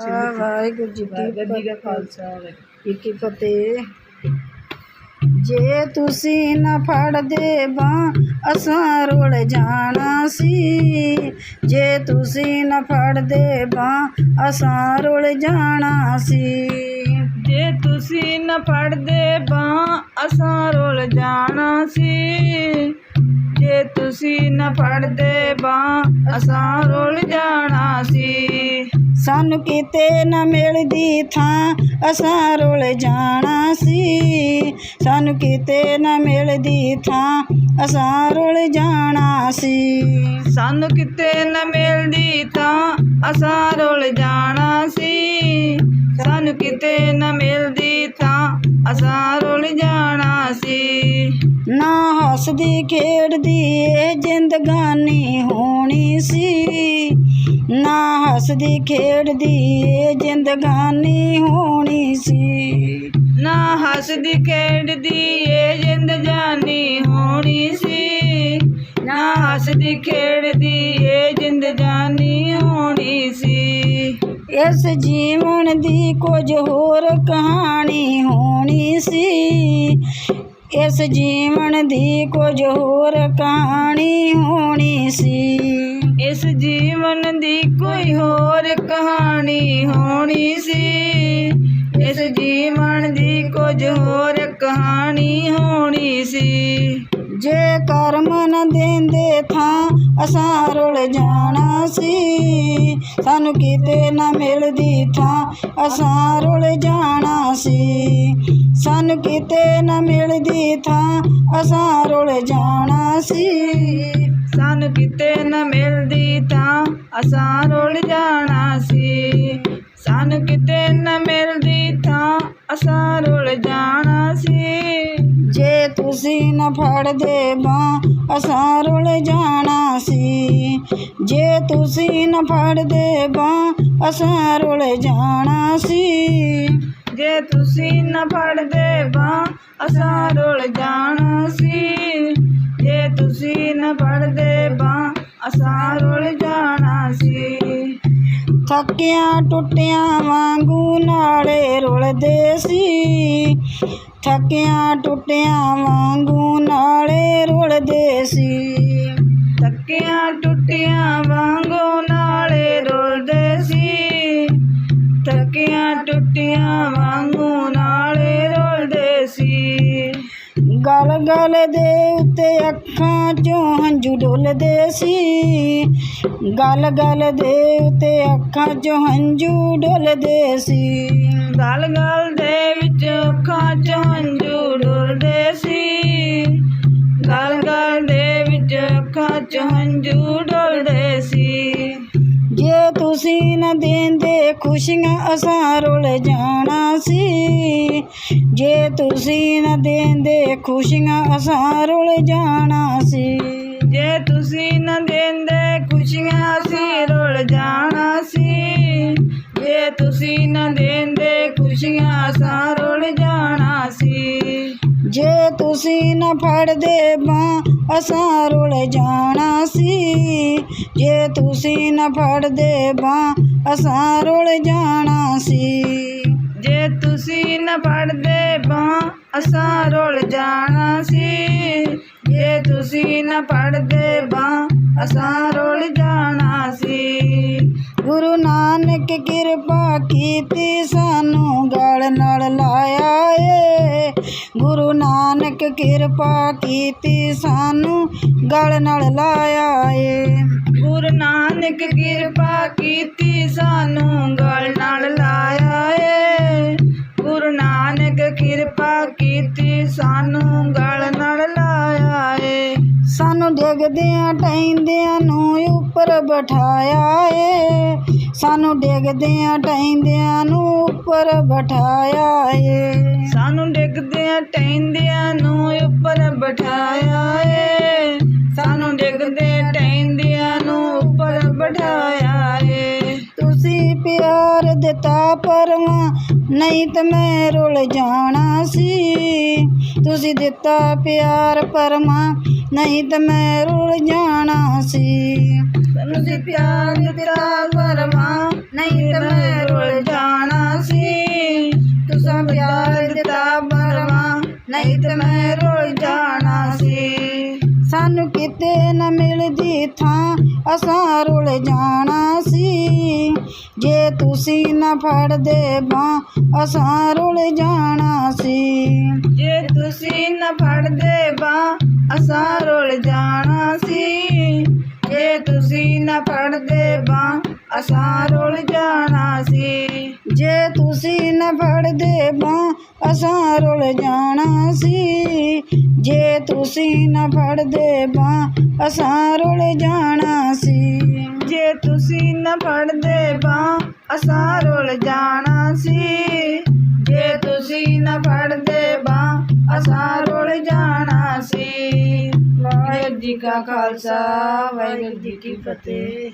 ਵਾਹਿਗੁਰੂ ਜੀ ਕੀ ਖਾਲਸਾ ਕੀ ਫਤਿਹ। ਜੇ ਤੁਸੀਂ ਨਾ ਫੜਦੇ ਬਾਂਹ ਅਸਾਂ ਰੁਲ ਜਾਣਾ ਸੀ। ਜੇ ਤੁਸੀਂ ਨਾ ਫੜਦੇ ਬਾਂਹ ਅਸਾਂ ਰੁਲ ਜਾਣਾ ਸੀ। ਜੇ ਤੁਸੀਂ ਨਾ ਫੜਦੇ ਬਾਂਹ ਅਸਾਂ ਰੁਲ ਜਾਣਾ ਸੀ। ਜੇ ਤੁਸੀਂ ਨਾ ਫੜਦੇ ਬਾਂਹ ਅਸਾਂ ਰੁਲ ਜਾਣਾ ਸੀ। ਸਾਨੂੰ ਕਿਤੇ ਨਾ ਮਿਲਦੀ ਥਾਂ ਅਸਾਂ ਰੁਲ ਜਾਣਾ ਸੀ। ਸਾਨੂੰ ਕਿਤੇ ਨਾ ਮਿਲਦੀ ਥਾਂ ਅਸਾਂ ਰੁਲ ਜਾਣਾ ਸੀ। ਸਾਨੂੰ ਕਿਤੇ ਨਾ ਮਿਲਦੀ ਤਾਂ ਅਸਾਂ ਰੁਲ ਜਾਣਾ ਸੀ। ਸਾਨੂੰ ਕਿਤੇ ਨਾ ਮਿਲਦੀ ਤਾਂ ਅਸਾਂ ਰੁਲ ਜਾਣਾ ਸੀ। ਨਾ ਹੱਸਦੀ ਖੇਡਦੀ ਇਹ ਨਾ ਹੱਸਦੀ ਖੇਡਦੀ ਇਹ ਜ਼ਿੰਦਗਾਨੀ ਹੋਣੀ ਸੀ। ਨਾ ਹੱਸਦੀ ਖੇਡਦੀ ਏ ਜਿੰਦ ਜਾਨੀ ਹੋਣੀ ਸੀ। ਨਾ ਹੱਸਦੀ ਖੇਡਦੀ ਏ ਜਿੰਦ ਜਾਨੀ ਹੋਣੀ ਸੀ। ਇਸ ਜੀਵਨ ਦੀ ਕੁਝ ਹੋਰ ਕਹਾਣੀ ਹੋਣੀ ਸੀ। ਇਸ ਜੀਵਨ ਦੀ ਕੁਝ ਹੋਰ ਕਹਾਣੀ ਹੋਣੀ ਸੀ। ਇਸ ਜੀਵਨ ਦੀ ਕੋਈ ਹੋਰ ਕਹਾਣੀ ਹੋਣੀ ਸੀ। ਇਸ ਜੀਵਨ ਦੀ ਕੁਝ ਹੋਰ ਕਹਾਣੀ ਹੋਣੀ ਸੀ। ਜੇ ਕਰਮ ਨਾ ਦਿੰਦੇ ਥਾਂ ਅਸਾਂ ਰੁਲ ਜਾਣਾ ਸੀ। ਸਾਨੂੰ ਕਿਤੇ ਨਾ ਮਿਲਦੀ ਥਾਂ ਅਸਾਂ ਰੁਲ ਜਾਣਾ ਸੀ। ਸਾਨੂੰ ਕਿਤੇ ਨਾ ਮਿਲਦੀ ਥਾਂ ਅਸਾਂ ਰੁਲ ਜਾਣਾ ਸੀ। ਸਾਨੂੰ ਕਿਤੇ ਨਾ ਮਿਲਦੀ ਤਾਂ ਅਸਾਂ ਰੁਲ ਜਾਣਾ ਸੀ। ਸਾਨੂੰ ਕਿਤੇ ਨਾ ਮਿਲਦੀ ਤਾਂ ਅਸਾਂ ਰੁਲ ਜਾਣਾ ਸੀ। ਜੇ ਤੁਸੀਂ ਨਾ ਫੜਦੇ ਬਾਂਹ, ਅਸਾਂ ਰੁਲ ਜਾਣਾ ਸੀ। ਜੇ ਤੁਸੀਂ ਨਾ ਫੜਦੇ ਬਾਂ ਅਸਾਂ ਰੁਲ ਜਾਣਾ ਸੀ। ਜੇ ਤੁਸੀਂ ਨਾ ਫੜਦੇ ਬਾਂਹ, ਅਸਾਂ ਰੁਲ ਜਾਣਾ ਸੀ। ਜੇ ਤੁਸੀਂ ਨਾ ਫੜਦੇ ਬਾਂਹ, ਅਸਾਂ ਰੁਲ ਜਾਣਾ ਸੀ। ਥੱਕਿਆਂ ਟੁੱਟਿਆਂ ਵਾਂਗੂ ਨਾਲੇ ਰੁਲਦੇ ਸੀ। ਥੱਕਿਆਂ ਟੁੱਟਿਆਂ ਵਾਂਗੂ ਨਾਲੇ ਰੁਲਦੇ ਸੀ। ਗਲ ਗਲ ਦੇ ਉੱਤੇ ਅੱਖਾਂ ਚੋਂ ਹੰਝੂ ਡੋਲਦੇ ਸੀ। ਗਲ ਗਲ ਦੇ ਉੱਤੇ ਅੱਖਾਂ ਚੋਂ ਹੰਝੂ ਡੋਲਦੇ ਸੀ। ਗਲ ਗਲ ਦੇ ਵਿੱਚ ਅੱਖਾਂ ਚੋਂ ਹੰਝੂ ਡੋਲਦੇ ਸੀ। ਗਲ ਗਲ ਦੇ ਵਿੱਚ ਅੱਖਾਂ ਚੋਂ ਹੰਝੂ ਡੋਲਦੇ ਸੀ। ਤੁਸੀਂ ਨਾ ਦਿੰਦੇ ਖੁਸ਼ੀਆਂ, ਅਸਾਂ ਰੁਲ ਜਾਣਾ ਸੀ। ਜੇ ਤੁਸੀਂ ਨਾ ਦਿੰਦੇ ਖੁਸ਼ੀਆਂ, ਅਸਾਂ ਰੁਲ ਜਾਣਾ ਸੀ। ਜੇ ਤੁਸੀਂ ਨਾ ਦਿੰਦੇ ਖੁਸ਼ੀਆਂ, ਅਸੀਂ ਰੁਲ ਜਾਣਾ ਸੀ। ਜੇ ਤੁਸੀਂ ਨਾ ਦਿੰਦੇ ਖੁਸ਼ੀਆਂ, ਅਸਾਂ ਰੁਲ ਜਾਣਾ ਸੀ। ਜੇ ਤੁਸੀਂ ਨਾ ਫੜਦੇ ਬਾਂਹ, ਅਸਾਂ ਰੁਲ ਜਾਣਾ ਸੀ। ਜੇ ਤੁਸੀਂ ਨਾ ਫੜਦੇ ਬਾਂ ਅਸਾਂ ਰੁਲ ਜਾਣਾ ਸੀ। ਜੇ ਤੁਸੀਂ ਨਾ ਫੜਦੇ ਬਾਂ ਅਸਾਂ ਰੁਲ ਜਾਣਾ ਸੀ। ਜੇ ਤੁਸੀਂ ਨਾ ਫੜਦੇ ਬਾਂ ਅਸਾਂ ਨਾਨਕ ਕਿਰਪਾ ਕੀਤੀ ਸਾਨੂੰ ਗਲ ਨਾਲ ਲਾਇਆ ਏ। ਗੁਰੂ ਨਾਨਕ ਕਿਰਪਾ ਕੀਤੀ ਸਾਨੂੰ ਗਲ ਨਾਲ ਲਾਇਆ ਏ। ਗੁਰੂ ਨਾਨਕ ਕਿਰਪਾ ਕੀਤੀ ਸਾਨੂੰ ਗਲ ਨਾਲ ਲਾਇਆ ਏ। ਸਾਨੂੰ ਡਿੱਗਦਿਆਂ ਟੈਂਦਿਆਂ ਨੂੰ ਉੱਪਰ ਬਿਠਾਇਆ ਏ। ਸਾਨੂੰ ਡਿੱਗਦਿਆਂ ਟੈਂਦਿਆਂ ਨੂੰ ਉੱਪਰ ਬਿਠਾਇਆ ਏ। ਸਾਨੂੰ ਡਿੱਗਦਿਆਂ ਟੈਂਦਿਆਂ ਨੂੰ ਉੱਪਰ ਬਿਠਾਇਆ ਏ। ਸਾਨੂੰ ਡਿੱਗਦੇ ਟੈਂਦਿਆਂ ਨੂੰ ਉੱਪਰ ਬਿਠਾਇਆ ਏ। ਤੁਸੀਂ ਪਿਆਰ ਦਿੱਤਾ ਪਰਮਾ ਨਹੀਂ ਤਾਂ ਮੈਂ ਰੁਲ ਜਾਣਾ ਸੀ। ਤੁਸੀਂ ਦਿੱਤਾ ਪਿਆਰ ਪਰਮਾ ਨਹੀਂ ਤਾਂ ਮੈਂ ਰੁਲ ਜਾਣਾ ਸੀ। ਸਮਝੀ ਪਿਆਰ ਦਿੱਤਾ ਪਰਮਾ ਨਹੀਂ ਤਾਂ ਮੈਂ ਰੁਲ ਜਾਣਾ ਸੀ। ਤੁਸਾਂ ਪਿਆਰ ਦਿੱਤਾ ਪਰਮਾ ਨਹੀਂ ਤਾਂ ਮੈਂ ਰੁਲ ਜਾਣਾ ਸੀ। ਸਾਨੂੰ ਕਿਤੇ ਨਾ ਮਿਲਦੀ ਥਾਂ, ਅਸਾਂ ਰੁਲ ਜਾਣਾ ਸੀ। ਜੇ ਤੁਸੀਂ ਨਾ ਫੜਦੇ ਬਾਂ ਅਸਾਂ ਰੁਲ ਜਾਣਾ ਸੀ। ਜੇ ਤੁਸੀਂ ਨਾ ਫੜਦੇ ਬਾਂ ਅਸਾਂ ਰੁਲ ਜਾਣਾ ਸੀ। ਅਸਾਂ ਰੁਲ ਜਾਣਾ ਸੀ। ਜੇ ਤੁਸੀਂ ਨਾ ਫੜਦੇ ਬਾਂਹ ਅਸਾਂ ਰੁਲ ਜਾਣਾ ਸੀ। ਜੇ ਤੁਸੀਂ ਨਾ ਫੜਦੇ ਬਾਂਹ ਅਸਾਂ ਰੁਲ ਜਾਣਾ ਸੀ। ਜੇ ਤੁਸੀਂ ਨਾ ਫੜਦੇ ਬਾਂ ਅਸਾਂ ਰੁਲ ਜਾਣਾ ਸੀ। ਜੇ ਤੁਸੀਂ ਨਾ ਫੜਦੇ ਬਾਂ ਅਸਾਂ ਰੁਲ ਜਾਣਾ ਸੀ। ਵਾਹਿਗੁਰੂ ਜੀ ਕਾ ਖਾਲਸਾ, ਵਾਹਿਗੁਰੂ ਜੀ ਕੀ ਫਤਿਹ।